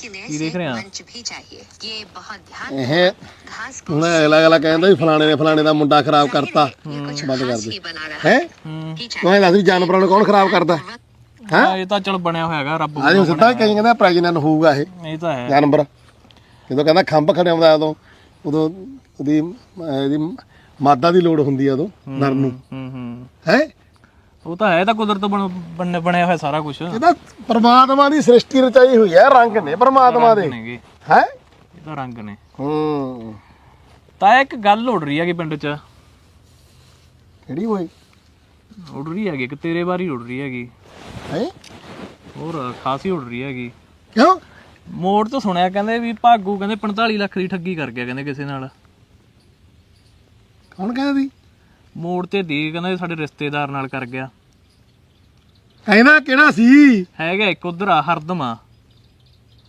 ਕੀ ਦੇਖ ਰਹੇ ਆ ਇਹ ਹੁਣ ਅਗਲਾ ਅਗਲਾ ਕਹਿੰਦਾ ਵੀ ਫਲਾਣੇ ਨੇ ਫਲਾਣੇ ਦਾ ਮੁੰਡਾ ਖਰਾਬ ਕਰਤਾ ਬੰਦ ਕਰ ਦੇ ਹੈ ਤੂੰ ਇਹ ਦੱਸ ਜਾਨਵਰਾਂ ਨੂੰ ਕੌਣ ਖਰਾਬ ਕਰਦਾ ਹਾਂ ਇਹ ਤਾਂ ਚਲ ਬਣਿਆ ਹੋਇਆ ਹੈਗਾ ਰੱਬ ਆਹ ਸਿੱਧਾ ਕਹੀ ਕਹਿੰਦਾ ਪ੍ਰੈਗਨੈਂਟ ਹੋਊਗਾ ਇਹ ਇਹ ਤਾਂ ਹੈ ਜਾਨਵਰ ਜਦੋਂ ਕਹਿੰਦਾ ਖੰਭ ਖੜਿਆਉਂਦਾ ਉਦੋਂ ਉਦੋਂ ਉਹਦੀ ਮਾਦਾ ਦੀ ਲੋੜ ਹੁੰਦੀ ਆ ਉਦੋਂ ਨਰ ਨੂੰ ਹੂੰ ਹੂੰ ਹੈ ਉਹ ਤਾਂ ਹੈ ਇਹ ਤਾਂ ਕੁਦਰਤ ਬਣ ਬਣ- ਬਣਿਆ ਹੋਇਆ ਸਾਰਾ ਕੁਝ ਇਹਦਾ ਪ੍ਰਮਾਤਮਾ ਦੀ ਸ੍ਰਿਸ਼ਟੀ ਰਚਾਈ ਹੋਈ ਹੈ ਰੰਗ ਨੇ ਪ੍ਰਮਾਤਮਾ ਦੇ। ਨੇਗੇ। ਹੈ? ਇਹ ਤਾਂ ਰੰਗ ਨੇ। ਹੂੰ। ਤਾਂ ਇੱਕ ਗੱਲ ਉੱਡ ਰਹੀ ਹੈਗੀ ਪਿੰਡ 'ਚ। ਕਿਹੜੀ ਹੋਈ? ਉੱਡ ਰਹੀ ਹੈਗੀ ਕਿ ਤੇਰੇ ਬਾਰੇ ਉੱਡ ਰਹੀ ਹੈਗੀ। ਹੈ? ਹੋਰ ਖਾਸੀ ਉੱਡ ਰਹੀ ਹੈਗੀ। ਕਿਉਂ? ਮੋੜ ਤੋਂ ਸੁਣਿਆ ਕਹਿੰਦੇ ਵੀ ਭਾਗੂ ਕਹਿੰਦੇ 45 ਲੱਖ ਦੀ ਠੱਗੀ ਕਰ ਗਿਆ ਕਹਿੰਦੇ ਕਿਸੇ ਨਾਲ। ਕੌਣ ਕਹਿੰਦਾ ਸੀ? ਮੋੜ ਤੇ ਦੀ ਕਹਿੰਦਾ ਸਾਡੇ ਰਿਸ਼ਤੇਦਾਰ ਨਾਲ ਕਰ ਗਿਆ। ਕਹਿੰਦਾ ਕਿਹੜਾ ਸੀ? ਹੈਗਾ ਇੱਕ ਉਧਰ ਆ ਹਰਦਮ ਆ।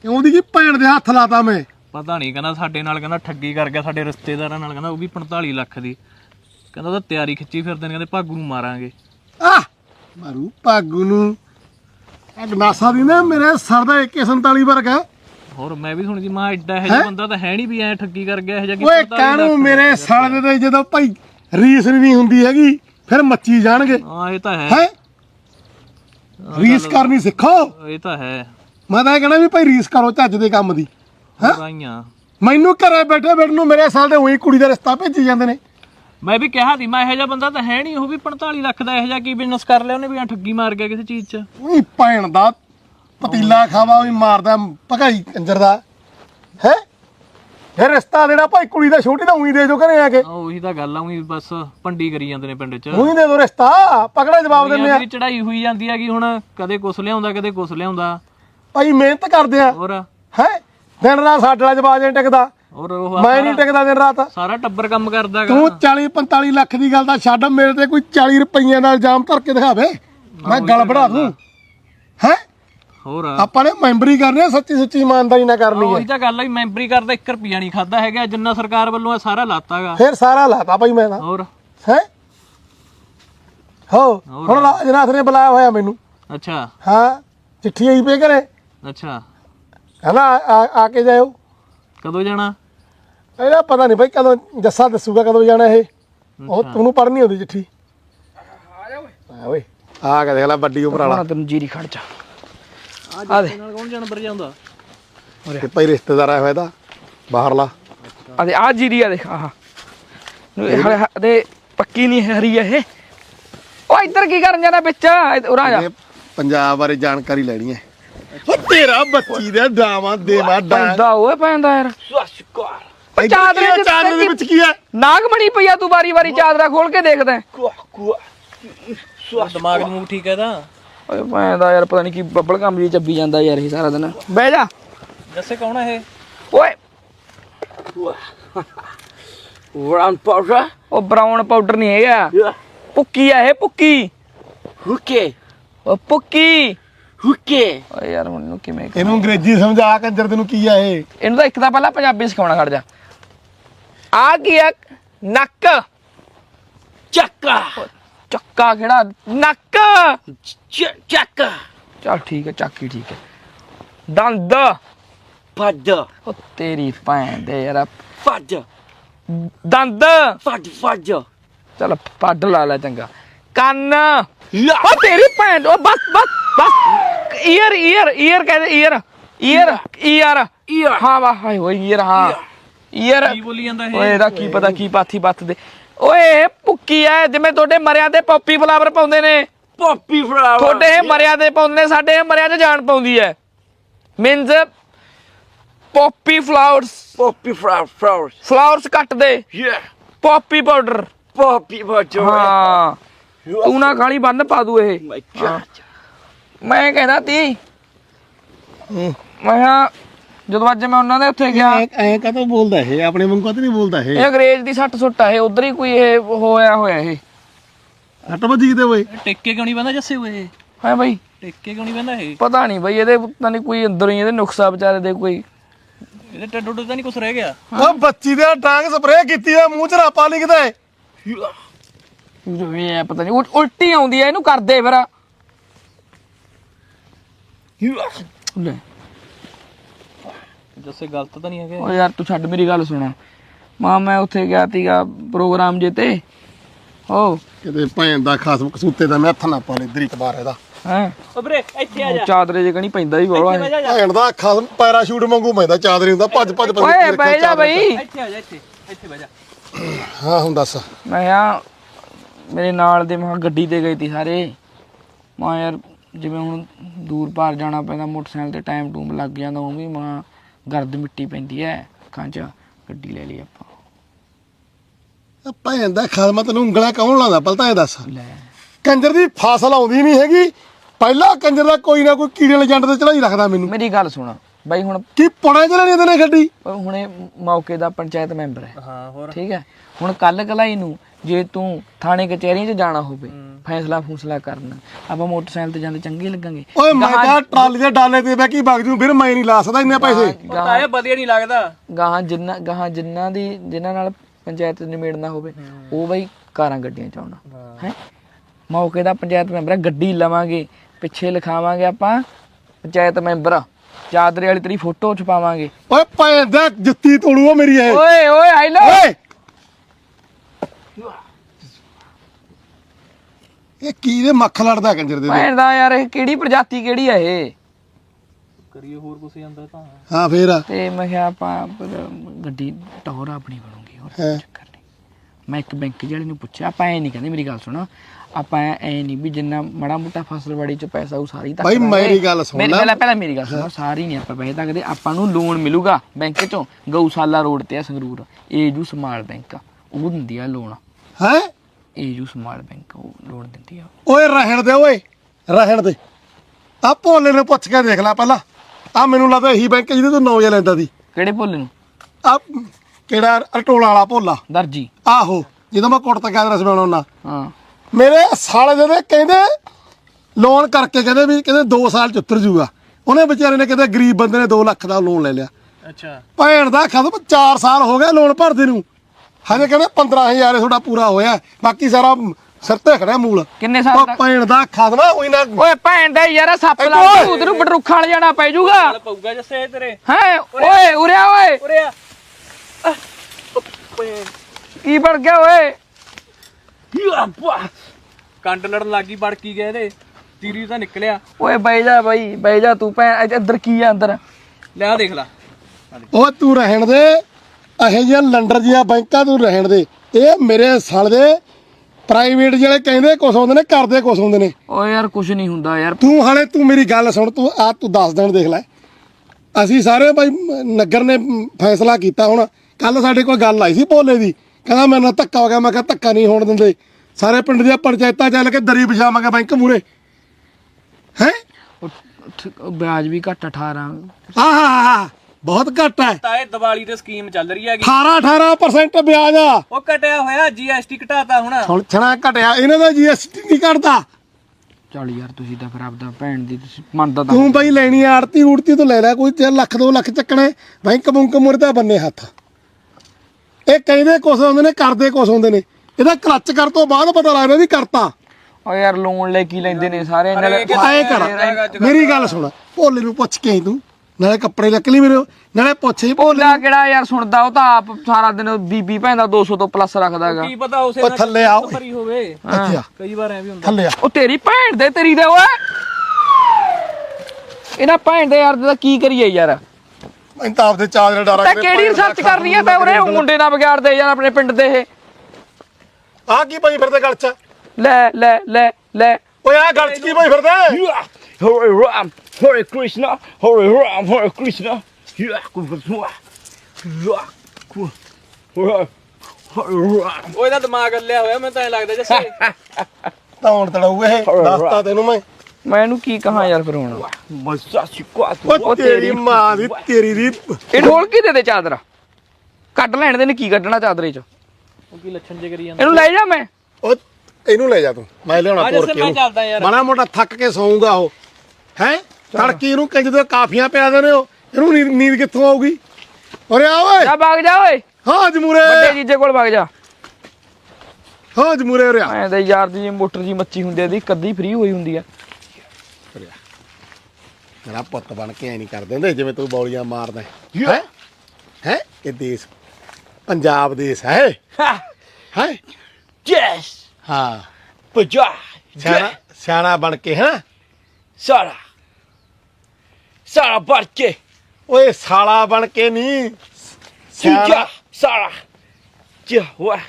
ਕਿਉਂ ਦੀ ਕੀ ਭੈਣ ਦੇ ਹੱਥ ਲਾਤਾ ਮੈਂ? ਪਤਾ ਨਹੀਂ ਕਹਿੰਦਾ ਸਾਡੇ ਨਾਲ ਕਹਿੰਦਾ ਠੱਗੀ ਕਰ ਗਿਆ ਸਾਡੇ ਰਿਸ਼ਤੇਦਾਰਾਂ ਨਾਲ ਕਹਿੰਦਾ ਉਹ ਵੀ 45 ਲੱਖ ਦੀ। ਕਹਿੰਦਾ ਉਹਦਾ ਤਿਆਰੀ ਖਿੱਚੀ ਫਿਰਦੇ ਨੇ ਕਹਿੰਦੇ ਭਾਗੂ ਨੂੰ ਮਾਰਾਂਗੇ। ਆ ਮਾਰੂ ਭਾਗੂ ਨੂੰ। ਇਹ ਗਨਾਸਾ ਦੀ ਨਾ ਮੇਰੇ ਸਰ ਦਾ 147 ਵਰਗਾ ਹੋਰ ਮੈਂ ਵੀ ਸੁਣੀ ਸੀ ਮਾਂ ਐਡਾ ਇਹੋ ਜਿਹਾ ਬੰਦਾ ਤਾਂ ਹੈ ਨਹੀਂ ਵੀ ਐ ਠੱਗੀ ਕਰ ਗਿਆ ਇਹੋ ਜਿਹਾ ਓਏ 45 ਕਾਹਨੂੰ ਮੇਰੇ ਸਾਲੇ ਦੇ ਜਦੋਂ ਭਾਈ ਰੀਸ ਨਹੀਂ ਹੁੰਦੀ ਹੈਗੀ ਫਿਰ ਮੱਚੀ ਜਾਣਗੇ। ਹਾਂ ਇਹ ਤਾਂ ਹੈ। ਹੈ? ਰੀਸ ਕਰਨੀ ਸਿੱਖੋ। ਇਹ ਤਾਂ ਹੈ। ਮੈਂ ਤਾਂ ਕਹਿਣਾ ਵੀ ਭਾਈ ਰੀਸ ਕਰੋ ਚੱਜ ਦੇ ਕੰਮ ਦੀ। ਬੁਰਾਈਆਂ। ਮੈਨੂੰ ਘਰੇ ਬੈਠੇ ਬੈਠ ਨੂੰ ਮੇਰੇ ਸਾਲ ਦੇ ਉਹੀ ਕੁੜੀ ਦਾ ਰਿਸ਼ਤਾ ਭੇਜੀ ਜਾਂਦੇ ਨੇ। ਮੈਂ ਵੀ ਕਿਹਾ ਸੀ ਮੈਂ ਇਹੋ ਜਿਹਾ ਬੰਦਾ ਤਾਂ ਹੈ ਨਹੀਂ ਉਹ ਵੀ 45 ਲੱਖ ਦਾ ਇਹੋ ਜਿਹਾ ਕੀ ਬਿਜ਼ਨਸ ਕਰ ਲਿਆ ਉਹਨੇ ਵੀ ਐਂ ਠੱਗੀ ਮਾਰ ਗਿਆ ਕਿਸੇ ਚੀਜ਼ 'ਚ। ਉਹੀ ਭੈਣ ਦਾ ਪਤੀਲਾ ਖਾਵਾ ਵੀ ਮਾਰਦਾ ਭਗਾਈ ਕੰਜਰ ਦਾ। ਹੈ? ਫਿਰ ਰਿਸ਼ਤਾ ਦੇਣਾ ਭਾਈ ਕੁੜੀ ਦਾ ਛੋਟੀ ਦਾ ਉਹੀ ਦੇ ਜੋ ਘਰੇ ਆ ਕੇ। ਉਹੀ ਤਾਂ ਗੱਲ ਆ ਉਹੀ ਬਸ ਭੰਡੀ ਕਰੀ ਜਾਂਦੇ ਨੇ ਪਿੰਡ 'ਚ। ਉਹੀ ਦੇ ਦੋ ਰਿਸ਼ਤਾ ਪਕੜਾ ਜਵਾਬ ਦਿੰਦੇ ਆ। ਮੇਰੀ ਚੜਾਈ ਹੋਈ ਜਾਂਦੀ ਹੈਗੀ ਹੁਣ ਕਦੇ ਕੁਛ ਲਿਆਉਂਦਾ ਕਦੇ ਕੁਛ ਲਿਆਉਂਦਾ। ਭਾਈ ਮਿਹਨਤ ਕਰਦੇ ਆ। ਹੋਰ? ਹੈ? ਦਿਨ ਰਾਤ ਸਾਡੇ ਜਵਾਬ ਨਹੀਂ ਟਿਕਦਾ। ਹੋਰ ਉਹ ਮੈਂ ਨਹੀਂ ਟਿਕਦਾ ਦਿਨ ਰਾਤ। ਸਾਰਾ ਟੱਬਰ ਕੰਮ ਕਰਦਾ ਤੂੰ 40 45 ਲੱਖ ਦੀ ਗੱਲ ਦਾ ਛੱਡ ਮੇਰੇ ਤੇ ਕੋਈ 40 ਰੁਪਈਆਂ ਦਾ ਇਲਜ਼ਾਮ ਧਰ ਕੇ ਦਿਖਾਵੇ ਮੈਂ ਗਲ ਬੜਾ ਦੂੰ। ਹੈ? ਹੋਰ ਆਪਾਂ ਨੇ ਮੈਂਬਰੀ ਕਰਨੀ ਆ ਸੱਚੀ ਸੱਚੀ ਇਮਾਨਦਾਰੀ ਨਾਲ ਕਰਨੀ ਹੈ ਉਹੀ ਤਾਂ ਗੱਲ ਆ ਵੀ ਮੈਂਬਰੀ ਕਰਦਾ 1 ਰੁਪਿਆ ਨਹੀਂ ਖਾਦਾ ਹੈਗਾ ਜਿੰਨਾ ਸਰਕਾਰ ਵੱਲੋਂ ਇਹ ਸਾਰਾ ਲਾਤਾਗਾ ਫਿਰ ਸਾਰਾ ਲਾਤਾ ਭਾਈ ਮੈਂ ਤਾਂ। ਹੋਰ? ਹੈ? ਹੋ ਹੁਣ ਰਾਜਨਾਥ ਨੇ ਬੁਲਾਇਆ ਹੋਇਆ ਮੈਨੂੰ। ਅੱਛਾ। ਹਾਂ ਚਿੱਠੀ ਆਈ ਪਈ ਘਰੇ। ਅੱਛਾ। ਕਹਿੰਦਾ ਆ- ਆ ਆ ਕੇ ਜਾਇਓ। ਕਦੋਂ ਜਾਣਾ? ਇਹਦਾ ਪਤਾ ਨਹੀਂ ਭਾਈ ਕਦੋਂ ਜੱਸਾ ਦੱਸੂਗਾ ਕਦੋਂ ਜਾਣਾ ਇਹ। ਉਹ ਤੁਹਾਨੂੰ ਪੜ੍ਹਨੀ ਆਉਂਦੀ ਚਿੱਠੀ। ਆ ਓਏ। ਆ ਕੇ ਦੇਖ ਲੈ ਵੱਡੀ ਉਪਰ ਵਾਲਾ। ਤੈਨੂੰ ਜੀਰੀ ਖੜ ਜਾ। ਆ ਦੇ ਨਾਲ ਕੌਣ ਜਾਨਵਰ ਜਾਂਦਾ ਤੇ ਭਾਈ ਰਿਸ਼ਤੇਦਾਰ ਆਇਆ ਹੋਇਆ ਇਹਦਾ ਬਾਹਰਲਾ। ਆ ਦੇ ਆ ਜੀਰੀ ਆ ਦੇਖ ਆਹ। ਹਲੇ ਦੇ ਪੱਕੀ ਨਹੀਂ ਹਰੀ ਆ ਇਹ। ਉਹ ਇੱਧਰ ਕੀ ਕਰਨ ਜਾਣਾ ਵਿੱਚ? ਉਰਾ ਜਾ ਇਹ ਪੰਜਾਬ ਬਾਰੇ ਜਾਣਕਾਰੀ ਲੈਣੀ ਹੈ। ਉਹ ਤੇਰਾ ਬੱਚੀ ਦਾ ਡਾਵਾਂ ਦੇਵਾ ਡਾਂ ਪੈਂਦਾ ਓਏ ਪੈਂਦਾ ਯਾਰ। ਚਾਦਰੇ ਚਾਦਰੇ ਚ ਚਾਦਰੇ ਦੇ ਵਿੱਚ ਕੀ ਹੈ ਨਾਗਮਣੀ ਪਈਆ ਤੂੰ ਵਾਰੀ ਵਾਰੀ ਚਾਦਰਾ ਖੋਲ ਕੇ ਦੇਖਦਾ। ਹੈ। ਦਿਮਾਗ ਨੂੰ ਠੀਕ ਹੈ ਤਾਂ ਓਏ ਪੈਂਦਾ ਯਾਰ ਪਤਾ ਨਹੀਂ ਕੀ ਬੱਬਲ ਕੰਮ ਜੀ ਚੱਬੀ ਜਾਂਦਾ ਯਾਰ ਇਹ ਸਾਰਾ ਦਿਨ। ਬਹਿ ਜਾ। ਜੱਸੇ ਕੌਣ ਹੈ ਇਹ? ਓਏ। Brown powder? ਉਹ ਬਰਾਊਨ ਪਾਊਡਰ ਨਹੀਂ ਹੈਗਾ. ਪੁੱਕੀ ਆ ਇਹ ਪੁੱਕੀ Hookie. ਉਹ ਪੁੱਕੀ Hookie. ਓਏ ਯਾਰ ਮੈਨੂੰ ਕਿਵੇਂ ਇਹਨੂੰ ਅੰਗਰੇਜ਼ੀ ਸਮਝਾ ਕੰਜਰ ਤੈਨੂੰ ਕੀ ਆ ਇਹ? ਇਹਨੂੰ ਤਾਂ ਇੱਕ ਤਾਂ ਪਹਿਲਾਂ ਪੰਜਾਬੀ ਸਿਖਾਉਣਾ ਖੜ ਜਾ। ਆ ਕੀ ਆ? ਨੱਕ। Chaka. ਚੱਕਾ ਕਿਹੜਾ ਨੱਕ! chaka. ਚਲ ਠੀਕ ਹੈ ਚੱਕ ਹੀ ਠੀਕ ਹੈ। ਦੰਦ! Pada. ਉਹ ਤੇਰੀ ਭੈਣ ਦੇ ਯਾਰ। Fada. ਦੰਦ! Fada. Fada. ਚਲ ਪੱਡ ਲਾ ਲੈ ਚੰਗਾ। ਕੰਨ. ਉਹ ਤੇਰੀ ਭੈਣ ਉਹ ਬਸ ਬਸ ਬਸ। ਈਅਰ ਈਅਰ ਈਅਰ ਕਹਿੰਦੇ ਈਅਰ ਈਅਰ ਈਅਰ Ear. ਹਾਂ ਵਾ ਹਾਏ ਓਏ ਈਅਰ ਹਾਂ। ਈਅਰ ਕੀ ਬੋਲੀ ਜਾਂਦਾ ਇਹ? ਓਏ ਇਹਦਾ ਕੀ ਪਤਾ ਕੀ ਪਾਥੀ ਬੱਤ ਦੇ ਓਏ ਭੁੱਕੀ ਐ ਜਿਵੇਂ ਤੁਹਾਡੇ ਮਰਿਆਂ ਦੇ ਪੌਪੀ ਫਲਾਵਰ ਪਾਉਂਦੇ ਨੇ Poppy flower. ਤੁਹਾਡੇ ਇਹ ਮਰਿਆਂ ਦੇ ਪਾਉਂਦੇ ਨੇ ਸਾਡੇ ਇਹ ਮਰਿਆਂ 'ਚ ਜਾਨ ਪਾਉਂਦੀ ਐ means poppy flowers flower. Flowers. Flowers ਕੱਟ ਦੇ Yeah. Poppy powder Poppy powder. ਹਾਂ ਤੂੰ ਨਾ ਖਾਲੀ ਬੰਨ ਪਾ ਦੂ ਇਹ. ਮੈਂ ਕਹਿੰਦਾ ਤੀ ਮੈਂ ਜਦੋਂ ਅੱਜ ਮੈਂ ਉਹਨਾਂ ਦੇ ਉੱਥੇ ਗਿਆ ਐ ਕਦੋਂ ਬੋਲਦਾ ਇਹ? ਆਪਣੇ ਵਾਂਗੂ ਕਦੋਂ ਨਹੀਂ ਬੋਲਦਾ ਇਹ? ਇਹ ਅੰਗਰੇਜ਼ ਦੀ ਸੱਟ ਸੁੱਟ ਆ ਇਹ ਉਧਰ ਹੀ ਕੋਈ ਇਹ ਹੋਇਆ ਹੋਇਆ ਇਹ। ਹੱਟ ਵੱਜੀ ਕਿਤੇ ਓਏ? ਟਿੱਕੇ ਕਿਉਂ ਨਹੀਂ ਬੰਦਾ ਜੱਸੇ ਓਏ? ਹੈ ਬਈ? ਟਿੱਕੇ ਕਿਉਂ ਨਹੀਂ ਬੰਦਾ ਇਹ? ਪਤਾ ਨਹੀਂ ਬਈ ਇਹਦੇ ਪਤਾ ਨਹੀਂ ਕੋਈ ਅੰਦਰ ਹੀ ਇਹਦੇ ਨੁਕਸਾ ਵਿਚਾਰੇ ਦੇ ਕੋਈ। ਇਹਦੇ ਟੱਡ ਉੱਡ ਤਾਂ ਨਹੀਂ ਕੁਛ ਰਹਿ ਗਿਆ। ਉਹ ਬੱਚੀ ਦੇ ਟਾਂਗ ਸਪਰੇਅ ਕੀਤੀ ਆ ਮੂੰਹ ਚ ਰਾਪਾ ਲਿਖਦਾ ਹੈ ਇਹ ਪਤਾ ਨਹੀਂ ਉਲਟੀ ਆਉਂਦੀ ਐ ਇਹਨੂੰ ਕਰਦੇ ਫਿਰ. ਲੈ। ਜੱਸੇ ਗਲਤ ਤਾਂ ਨਹੀਂ ਹੈਗੇ? ਓ ਯਾਰ ਤੂੰ ਛੱਡ ਮੇਰੀ ਗੱਲ ਸੁਣਾ। ਮਾਂ ਮੈਂ ਉੱਥੇ ਗਿਆ ਤੀਗਾ ਪ੍ਰੋਗਰਾਮ ਜੇ ਤੇ। ਓ। ਕਿਤੇ ਭੈਣ ਦਾ ਖਾਸ ਕਸੂਤੇ ਦਾ ਮੈਂ ਹੱਥ ਨਾ ਪਾ ਲੈ ਇਧਰ ਇਤਬਾਰ ਇਹਦਾ ਹੈ? ਓ ਵੀਰੇ ਇੱਥੇ ਆ ਜਾ। ਚਾਦਰੇ ਜੇ ਕਣੀ ਪੈਂਦਾ ਹੀ ਬੋਲਾ। ਭੈਣ ਦਾ ਖਾਸ ਪੈਰਾਸ਼ੂਟ ਵਾਂਗੂ ਪੈਂਦਾ ਚਾਦਰੀ ਹੁੰਦਾ ਭੱਜ ਭੱਜ ਨੀ ਓਏ ਬਹਿ ਜਾ ਬਈ। ਇੱਥੇ ਆ ਜਾ ਇੱਥੇ ਇੱਥੇ ਬਹਿ ਜਾ। ਹਾਂ ਹੁਣ ਦੱਸ। ਮੈਂ ਆ ਮੇਰੇ ਨਾਲ ਦੇ ਮੈਂ ਗੱਡੀ ਤੇ ਗਏ ਤੀ ਸਾਰੇ। ਮੈਂ ਯਾਰ ਜਿਵੇਂ ਹੁਣ ਦੂਰ ਪਾਰ ਜਾਣਾ ਪੈਂਦਾ ਮੋਟਰਸਾਈਕਲ ਤੇ ਟਾਈਮ ਟੂਮ ਲੱਗ ਜਾਂਦਾ ਉਹ ਵੀ ਮਾਂ ਗਰਦ ਮਿੱਟੀ ਪੈਂਦੀ ਐ ਅੱਖਾਂ 'ਚ ਗੱਡੀ ਲੈ ਲਈ ਆਪਾਂ। ਇਹ ਭੈਣ ਦਾ ਖਾਸ ਮੈਂ ਤੈਨੂੰ ਉਂਗਲਾਂ ਕੌਣ ਲਾਉਂਦਾ ਪਹਿਲਾਂ ਤਾਂ ਇਹ ਦੱਸ। ਲੈ। ਕੰਜਰ ਦੀ ਫਸਲ ਆਉਂਦੀ ਨਹੀਂ ਹੈਗੀ। ਪਹਿਲਾ ਕੰਜਰ ਦਾ ਕੋਈ ਨਾ ਕੋਈ ਕੀੜੇ ਲਜੰਡ ਤੇ ਚੜਾਈ ਰੱਖਦਾ ਮੈਨੂੰ। ਮੇਰੀ ਗੱਲ ਸੁਣ ਬਾਈ ਹੁਣ ਕੀ ਪੁਣੇ ਚ ਲੈਣੀ ਇਹਨੇ ਗੱਡੀ? ਉਹ ਹੁਣੇ ਮੌਕੇ ਦਾ ਪੰਚਾਇਤ ਮੈਂਬਰ ਹੈ। ਹਾਂ ਹੋਰ। ਠੀਕ ਹੈ। ਹੁਣ ਕੱਲ ਕਲਾਈ ਨੂੰ ਜੇ ਤੂੰ ਥਾਣੇ ਕਚਹਿਰੀਆਂ 'ਚ ਜਾਣਾ ਹੋਵੇ ਫੈਸਲਾ ਫੂਸਲਾ ਕਰਨਾ ਆਪਾਂ ਮੋਟਰਸਾਈਕਲ ਤੇ ਜਾਂਦੇ ਚੰਗੇ ਲੱਗਾਂਗੇ। ਓਏ ਮੈਂ ਤਾਂ ਟਰਾਲੀ ਦੇ ਡਾਲੇ ਤੇ ਬਹਿ ਕੇ ਵਗ ਜੂ ਫਿਰ ਮੈਂ ਨਹੀਂ ਲਾ ਸਕਦਾ ਇੰਨੇ ਪੈਸੇ। ਪਤਾ ਇਹ ਵਧੀਆ ਨਹੀਂ ਲੱਗਦਾ। ਗਾਹਾਂ ਜਿੰਨਾ ਗਾਹਾਂ ਜਿੰਨਾਂ ਦੀ ਜਿਨ੍ਹਾਂ ਨਾਲ ਪੰਚਾਇਤ ਨਿਮੇੜਨਾ ਹੋਵੇ ਉਹ ਬਈ ਕਾਰਾਂ ਗੱਡੀਆਂ ਚ ਆਉਣਾ। ਹੈ। ਮੌਕੇ ਦਾ ਪੰਚਾਇਤ ਮੈਂਬਰ ਗੱਡੀ ਲਵਾਂਗੇ ਪਿੱਛੇ ਲਿਖਾਵਾਂਗੇ ਆਪਾਂ ਪੰਚਾਇਤ ਮੈਂਬਰ ਚਾਦਰੇ ਵਾਲੀ ਤੇਰੀ ਫੋਟੋ ਛਪਾਵਾਂਗੇ। ਓਏ ਭੈਣ ਦਾ ਜੁੱਤੀ ਤੋੜੂ ਉਹ ਮੇਰੀ ਇਹ। ਓਏ ਓਏ ਆਈ ਲੋ ਓਏ ਇਹ ਕੀ ਦੇ ਮੱਖ ਲੜਦਾ ਕੰਜਰ ਦੇ ਭੈਣ ਦਾ ਯਾਰ ਇਹ ਕਿਹੜੀ ਪ੍ਰਜਾਤੀ ਕਿਹੜੀ ਆ ਇਹ? ਕਰੀਏ ਹੋਰ ਕੁਛ ਜਾਂਦਾ ਤਾਂ। ਹਾਂ ਫੇਰ ਤੇ ਮੈਂ ਕਿਹਾ ਆਪਾਂ ਪਰ ਗੱਡੀ ਟੌਰ ਆਪਣੀ ਬਣੂਗੀ ਹੋਰ ਕੋਈ ਹਾਂ। ਚੱਕਰ ਨਹੀਂ। ਮੈਂ ਇੱਕ ਬੈਂਕ ਵਾਲੇ ਨੂੰ ਪੁੱਛਿਆ ਆਪਾਂ ਐ ਨਹੀਂ ਕਹਿੰਦੇ ਮੇਰੀ ਗੱਲ ਸੁਣੋ। ਆਪਾਂ ਐ ਨਹੀਂ ਵੀ ਜਿੰਨਾ ਮੜਾ ਮੋਟਾ ਫਸਲਵਾੜੀ ਚ ਪੈਸਾ ਉਹ ਸਾਰੀ ਤੱਕ ਬਾਈ ਮੇਰੀ ਗੱਲ ਸੁਣ ਮੇਰੀ ਲੈ। ਪਹਿਲਾਂ ਪਹਿਲਾਂ ਮੇਰੀ ਗੱਲ ਸੁਣੋ ਸਾਰੀ ਨਹੀਂ ਆਪਾਂ ਪੈਸੇ ਤੱਕਦੇ। ਆਪਾਂ ਨੂੰ ਲੋਨ ਮਿਲੂਗਾ ਬੈਂਕ ਚੋਂ ਗਊਸ਼ਾਲਾ ਰੋਡ ਤੇ ਆ ਸੰਗਰੂਰ ਏਜੂ ਸਮਾਲ ਬੈਂਕ। ਉਹ ਦਿੰਦੀ ਆ ਲੋਨ। ਹੈ? ਏਜੂ ਸਮਾਲ ਬੈਂਕ ਉਹ ਲੋਨ ਦਿੰਦੀ ਆ। ਓਏ ਰਹਿਣ ਦੇ ਓਏ ਰਹਿਣ ਦੇ। ਆ ਭੋਲੇ ਨੂੰ ਪੁੱਛ ਕੇ ਦੇਖ ਲੈ ਪਹਿਲਾਂ। ਆ ਮੈਨੂੰ ਲੱਗਦਾ ਇਹੀ ਬੈਂਕ ਜਿਹਦੇ ਤੋਂ 9000 ਲੈਂਦਾ ਸੀ। ਕਿਹੜੇ ਭੋਲੇ ਨੂੰ? ਆ ਕਿਹੜਾ ਅਟੋਲਾ ਵਾਲਾ ਭੋਲਾ? ਦਰਜੀ। ਆਹੋ ਜਦੋਂ ਮੈਂ ਕੁੜਤਾ ਕੈਦਰਾ ਸਮਾਉਣਾ ਹੁੰਦਾ। ਹਾਂ। ਮੇਰੇ ਸਾਲੇ ਦੇ ਦੇ ਕਹਿੰਦੇ ਲੋਨ ਕਰਕੇ ਕਹਿੰਦੇ ਵੀ ਕਹਿੰਦੇ 2 ਸਾਲ ਚ ਉਤਰ ਜੂਗਾ। ਉਹਨੇ ਵਿਚਾਰੇ ਨੇ ਕਹਿੰਦੇ ਗਰੀਬ ਬੰਦੇ ਨੇ 2 ਲੱਖ ਦਾ ਲੋਨ ਲੈ ਲਿਆ। ਅੱਛਾ। ਭੈਣ ਦਾ ਖਤਮ 4 ਸਾਲ ਹੋ ਗਏ ਲੋਨ ਭਰਦੇ ਨੂੰ। ਹਜੇ ਕਹਿੰਦੇ 15000 ਤੁਹਾਡਾ ਪੂਰਾ ਹੋਇਆ। ਬਾਕੀ ਸਾਰਾ ਸਿਰ ਤੇ ਖੜਿਆ ਮੂਲ। ਕਿੰਨੇ ਸਾਲ ਤੱਕ? ਭੈਣ ਦਾ ਖਤਮ ਹੋਈ ਨਾ ਓਏ ਭੈਣ ਦਾ ਯਾਰ ਸੱਪ ਇੱਧਰ ਲੱਗ ਓਏ। ਉਧਰ ਬਟਰੁੱਖਾਂ ਵਾਲੇ ਜਾਣਾ ਪੈ ਚੱਲ ਪਊਗਾ ਜੱਸੇ ਤੇਰੇ। ਹੈ ਓਏ ਉਰਿਆ ਓਏ। ਉਰੇ ਆ। ਕੀ ਬਣ ਗਿਆ ਓਏ? ਕੰਡ ਲੜਨ ਲੱਗੀ ਬੜ ਕੀ ਗਏ ਇਹਦੇ। ਤੀਰੀ ਤਾਂ ਨਿਕਲਿਆ। ਓਏ ਬਹਿ ਜਾ ਬਾਈ ਬਹਿ ਜਾ ਤੂੰ ਭੈਣ ਇੱਥੇ ਅੰਦਰ ਕੀ ਆ ਅੰਦਰ? ਲੈ ਆ ਦੇਖ ਲੈ। ਉਹ ਤੂੰ ਰਹਿਣ ਦੇ। ਇਹੋ ਜਿਹੀਆਂ ਲੰਡਰ ਜੀਆਂ ਬੈਂਕਾਂ ਤੂੰ ਰਹਿਣ ਦੇ। ਇਹ ਮੇਰੇ ਸਾਲ ਦੇ ਪ੍ਰਾਈਵੇਟ ਜਿਹੜੇ ਕਹਿੰਦੇ ਕੁਛ ਹੁੰਦੇ ਨੇ ਕਰਦੇ ਕੁਛ ਹੁੰਦੇ ਨੇ। ਓਏ ਯਾਰ ਕੁਝ ਨਹੀਂ ਹੁੰਦਾ ਯਾਰ। ਤੂੰ ਹਾਲੇ ਤੂੰ ਮੇਰੀ ਗੱਲ ਸੁਣ ਤੂੰ ਆ ਤੂੰ ਦੱਸ ਦੇਣ ਦੇਖ ਲੈ। ਅਸੀਂ ਸਾਰੇ ਭਾਈ ਨਗਰ ਨੇ ਫੈਸਲਾ ਕੀਤਾ ਹੁਣ। ਕੱਲ ਸਾਡੇ ਕੋਲ ਗੱਲ ਆਈ ਸੀ ਭੋਲੇ ਦੀ। ਕਹਿੰਦਾ ਮੇਰੇ ਨਾਲ ਧੱਕਾ ਹੋ ਗਿਆ ਮੈਂ ਕਿਹਾ ਧੱਕਾ ਨਹੀਂ ਹੋਣ ਦਿੰਦੇ। ਸਾਰੇ ਪਿੰਡ ਦੀਆਂ ਪੰਚਾਇਤਾਂ ਚੱਲ ਕੇ ਦਰੀ ਵਿਛਾਵਾਂਗੇ ਬੈਂਕ ਮੂਰੇ ਹੈ? ਵਿਆਜ ਵੀ ਘੱਟ 18 ਆਹਾ ਬਹੁਤ ਘੱਟ ਹੈ। ਤਾਂ ਇਹ ਦੀਵਾਲੀ ਤੇ ਸਕੀਮ ਚੱਲ ਰਹੀ ਹੈਗੀ। 18 18% ਵਿਆਜ ਆ। ਉਹ ਕਟਿਆ ਹੋਇਆ ਜੀਐਸਟੀ ਘਟਾਤਾ ਹੁਣ। ਹੁਣ ਛਣਾ ਘਟਿਆ ਇਹਨਾਂ ਦਾ ਜੀਐਸਟੀ ਨਹੀਂ ਕੱਢਦਾ ਚੱਲ ਯਾਰ ਤੁਸੀਂ ਤਾਂ ਫਿਰ ਆਪਦਾ ਭੈਣ ਦੀ ਤੁਸੀਂ ਮੰਨਦਾ ਤਾਂ ਤੂੰ ਬਈ ਲੈਣੀ ਆ ਆੜਤੀ ਉੜਤੀ ਤੋਂ ਲੈ ਲੈ ਕੋਈ ਤੇ ਲੱਖ 2 ਲੱਖ ਚੱਕਣੇ ਬੈਂਕ ਬੁੰਕ ਮੁਰਦਾ ਬੰਨੇ ਹੱਥ। ਇਹ ਕਹਿੰਦੇ ਕੁਛ ਹੁੰਦੇ ਨੇ ਕਰਦੇ ਕੁਛ ਹੁੰਦੇ ਨੇ। ਇਹਦਾ ਕਲੱਚ ਕਰ ਤੋਂ ਬਾਅਦ ਪਤਾ ਲੱਗਦਾ ਵੀ ਕਰਤਾ। ਓ ਯਾਰ ਲੋਨ ਲੈ ਕੀ ਲੈਂਦੇ ਨੇ ਸਾਰੇ ਕਰ। ਮੇਰੀ ਗੱਲ ਸੁਣ ਭੋਲੇ ਨੂੰ ਪੁੱਛ ਕੇ ਆਈ ਤੂੰ। ਨਾਲੇ ਕੱਪੜੇ ਲੱਕ ਲਈ ਮੇਰੇ ਨਾਲੇ ਪੁੱਛ ਹੀ ਭੋਲੇ ਭੋਲਾ ਕਿਹੜਾ ਯਾਰ ਸੁਣਦਾ ਉਹ ਤਾਂ ਆਪ ਸਾਰਾ ਦਿਨ ਬੀਬੀ ਭੈਣ ਦਾ 200 ਤੋਂ ਪਲੱਸ ਰੱਖਦਾਗਾ ਕੀ ਪਤਾ ਉਸੇ ਉਹ ਨਾਲ ਥੱਲੇ ਆ ਓਏ। ਭਰੀ ਹੋਵੇ। ਆ ਕਈ ਵਾਰ ਐ ਵੀ ਹੁੰਦਾ। ਥੱਲੇ ਆ। ਉਹ ਤੇਰੀ ਭੈਣ ਦੇ ਤੇਰੀ ਦੇ ਓਏ। ਇਹਨਾਂ ਭੈਣ ਦੇ ਯਾਰ ਦਾ ਕੀ ਕਰੀਏ ਯਾਰ? ਮੈਂ ਤਾਂ ਆਪਦੇ ਚਾਦਰ ਡਰਾ ਤਾਂ ਕਿਹੜੀ ਰਿਸਰਚ ਕਰ ਰਹੀ ਹੈ ਤਾਂ ਉਰੇ ਮੁੰਡੇ ਨਾ ਵਿਗਾੜਦੇ ਯਾਰ ਆਪਣੇ ਪਿੰਡ ਦੇ ਇਹ। ਆ ਕੀ ਪਈ ਫਿਰਦੇ ਗਲ ਚ? ਲੈ ਲੈ ਲੈ ਲੈ। ਓਏ ਆ ਗਲ ਚ ਕੀ ਪਈ ਫਿਰਦੇ? Hare Ram, Hare Krishna, Hare Ram, Hare Krishna. Yeah, Hare Hare Ram. ਉਹ ਇਹਦਾ ਦਿਮਾਗ ਹੱਲਿਆ ਹੋਇਆ ਮੈਨੂੰ ਤਾਂ ਐ ਲੱਗਦਾ ਜੱਸੇ ਤੌਣ ਤੜਾਊ ਇਹ ਦੱਸਤਾ ਤੈਨੂੰ ਮੈਂ ਮੈਂ ਇਹਨੂੰ ਕੀ ਕਹਾਂ ਯਾਰ ਫਿਰ ਹੁਣ Masashi quatro. ਓ ਤੇਰੀ ਮਾਂ ਦੀ ਤੇਰੀ ਦੀ ਇਹ ਢੋਲ ਕੀ ਦੇ ਦੇ ਚਾਦਰ ਕੱਢ ਲੈਣ ਦੇ ਨੇ ਕੀ ਕੱਢਣਾ ਚਾਦਰੇ ਚ ਉਹ ਕੀ ਲੱਛਣ ਜੇ ਕਰੀ ਜਾਂਦਾ ਇਹਨੂੰ ਲੈ ਜਾ ਮੈਂ ਓ ਇਹਨੂੰ ਲੈ ਜਾ ਤੂੰ ਮੈਂ ਲਿਆਉਣਾ ਤੋਰ ਕੇ ਮੈਂ। ਚੱਲਦਾ ਯਾਰ ਮਾੜਾ ਮੋਟਾ ਥੱਕ ਕੇ ਸੌਂਗਾ ਉਹ ਹੈ? ਤੜਕੀ ਇਹਨੂੰ ਕੰਜ ਦੇ ਕਾਫੀਆਂ ਪਿਆ ਦੇਣੇ ਉਹ ਇਹਨੂੰ ਨੀਂਦ ਨੀਂਦ ਕਿੱਥੋਂ ਆਊਗੀ? ਓਰੇ ਆ ਓਏ। ਜਾ ਭਾਗ ਜਾ ਓਏ। ਹਾਂ ਜਮੂਰੇ। ਵੱਡੇ ਜੀਜੇ ਕੋਲ ਭਾਗ ਜਾ। ਹਾਂ ਜਮੂਰੇ ਓਰੇ ਆ। ਐਂ ਯਾਰ ਦੀ ਮੋਟਰ ਜੀ ਮੱਚੀ ਹੁੰਦੀ ਆ ਦੀ ਕੱਦੀ ਫ੍ਰੀ ਹੋਈ ਹੁੰਦੀ ਆ। ਮੇਰਾ ਪੁੱਤ ਬਣ ਕੇ ਐ ਨਹੀਂ ਕਰ ਦਿੰਦੇ ਜਿਵੇਂ ਤੂੰ ਬੌਲੀਆਂ ਮਾਰਦਾ। ਹੈ. ਹੈ? ਇਹ ਦੇਸ਼ ਪੰਜਾਬ ਦੇਸ਼ ਹੈ! ਹੈ। Yes! ਹਾਂ। Baja! ਸਿਆਣਾ! ਸਿਆਣਾ ਬਣ ਕੇ ਹੈ? Sara! Sara Barke! ਓਏ ਸਾਲਾ ਬਣ ਕੇ ਨਹੀਂ ਸਿਆਣਾ Suja! Sara! Ja, what?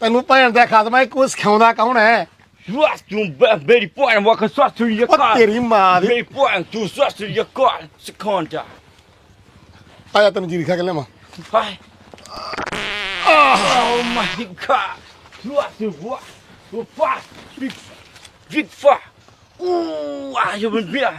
ਤੈਨੂੰ ਭੈਣ ਦਾ ਖਾਤਮਾ ਸਿਖਾਉਂਦਾ ਕੌਣ ਹੈ? ਤੇਰੀ ਮਾਂ ਦੀ. ਆ ਜਾ ਜੀਰੀ ਖਾ ਕੇ ਲਿਆਵਾਂ Hi. Oh my god. Big, big 呜啊有보는비 와.